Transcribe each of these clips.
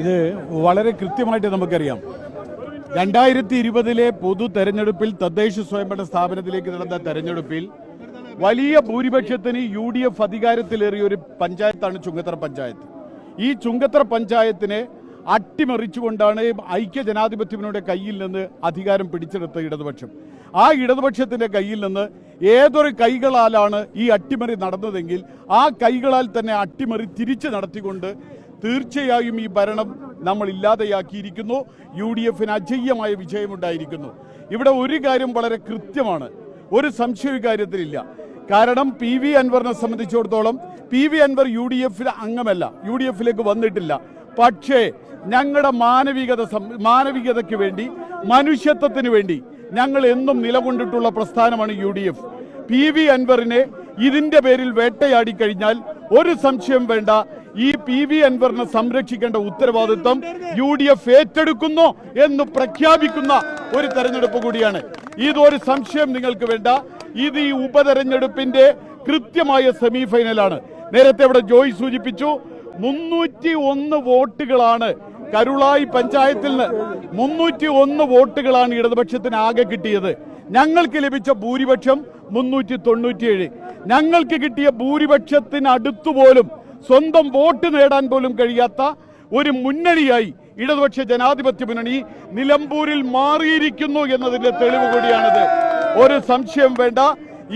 ഇത് വളരെ കൃത്യമായിട്ട് നമുക്കറിയാം. രണ്ടായിരത്തി ഇരുപതിലെ പൊതു തെരഞ്ഞെടുപ്പിൽ തദ്ദേശ സ്വയംഭരണ സ്ഥാപനത്തിലേക്ക് നടന്ന തെരഞ്ഞെടുപ്പിൽ വലിയ ഭൂരിപക്ഷത്തിന് യു ഡി എഫ് അധികാരത്തിലേറിയ ഒരു പഞ്ചായത്താണ് ചുങ്കത്തറ പഞ്ചായത്ത്. ഈ ചുങ്കത്തറ പഞ്ചായത്തിനെ അട്ടിമറിച്ചുകൊണ്ടാണ് ഐക്യ ജനാധിപത്യത്തിനുടെ കയ്യിൽ നിന്ന് അധികാരം പിടിച്ചെടുത്ത ഇടതുപക്ഷം. ആ ഇടതുപക്ഷത്തിന്റെ കയ്യിൽ നിന്ന് ഏതൊരു കൈകളാലാണ് ഈ അട്ടിമറി നടന്നതെങ്കിൽ ആ കൈകളാൽ തന്നെ അട്ടിമറി തിരിച്ചു നടത്തിക്കൊണ്ട് തീർച്ചയായും ഈ ഭരണം നമ്മൾ ഇല്ലാതെയാക്കിയിരിക്കുന്നു. യു ഡി എഫിന് അജയ്യമായ വിജയമുണ്ടായിരിക്കുന്നു. ഇവിടെ ഒരു കാര്യം വളരെ കൃത്യമാണ്. ഒരു സംശയ കാര്യത്തിലില്ല. കാരണം പി വി അൻവറിനെ സംബന്ധിച്ചിടത്തോളം P V Anvar U D എഫിലെ അംഗമല്ല. യു ഡി എഫിലേക്ക് വന്നിട്ടില്ല. പക്ഷേ ഞങ്ങളുടെ മാനവികത മാനവികതയ്ക്ക് വേണ്ടി മനുഷ്യത്വത്തിന് വേണ്ടി ഞങ്ങൾ എന്നും നിലകൊണ്ടിട്ടുള്ള പ്രസ്ഥാനമാണ് U D F P V അൻവറിനെ ഇതിന്റെ പേരിൽ വേട്ടയാടി കഴിഞ്ഞാൽ ഒരു സംശയം വേണ്ട. ഈ പി വി അൻവറിനെ സംരക്ഷിക്കേണ്ട ഉത്തരവാദിത്വം യു ഡി എഫ് ഏറ്റെടുക്കുന്നു എന്ന് പ്രഖ്യാപിക്കുന്ന ഒരു തെരഞ്ഞെടുപ്പ് കൂടിയാണ്. ഇതൊരു സംശയം നിങ്ങൾക്ക് വേണ്ട. ഇത് ഈ ഉപതെരഞ്ഞെടുപ്പിന്റെ കൃത്യമായ സെമി ഫൈനലാണ് നേരത്തെ ഇവിടെ ജോയ് സൂചിപ്പിച്ചു മുന്നൂറ്റി ഒന്ന് വോട്ടുകളാണ് കരുളായി പഞ്ചായത്തിൽ നിന്ന് മുന്നൂറ്റി ഒന്ന് വോട്ടുകളാണ് ഇടതുപക്ഷത്തിന് ആകെ കിട്ടിയത്. ഞങ്ങൾക്ക് ലഭിച്ച ഭൂരിപക്ഷം മുന്നൂറ്റി തൊണ്ണൂറ്റിയേഴ് ഞങ്ങൾക്ക് കിട്ടിയ ഭൂരിപക്ഷത്തിന് അടുത്തുപോലും സ്വന്തം വോട്ട് നേടാൻ പോലും കഴിയാത്ത ഒരു മുന്നണിയായി ഇടതുപക്ഷ ജനാധിപത്യ മുന്നണി നിലമ്പൂരിൽ മാറിയിരിക്കുന്നു എന്നതിന്റെ തെളിവ് കൂടിയാണിത്. ഒരു സംശയം വേണ്ട.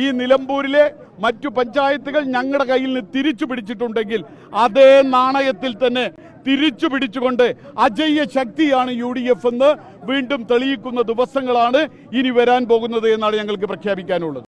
ഈ നിലമ്പൂരിലെ മറ്റു പഞ്ചായത്തുകൾ ഞങ്ങളുടെ കയ്യിൽ നിന്ന് തിരിച്ചു പിടിച്ചിട്ടുണ്ടെങ്കിൽ അതേ നാണയത്തിൽ തന്നെ തിരിച്ചു പിടിച്ചുകൊണ്ട് അജയ്യ ശക്തിയാണ് യു ഡി എഫ് എന്ന് വീണ്ടും തെളിയിക്കുന്ന ദിവസങ്ങളാണ് ഇനി വരാൻ പോകുന്നത് എന്നാണ് ഞങ്ങൾക്ക് പ്രഖ്യാപിക്കാനുള്ളത്.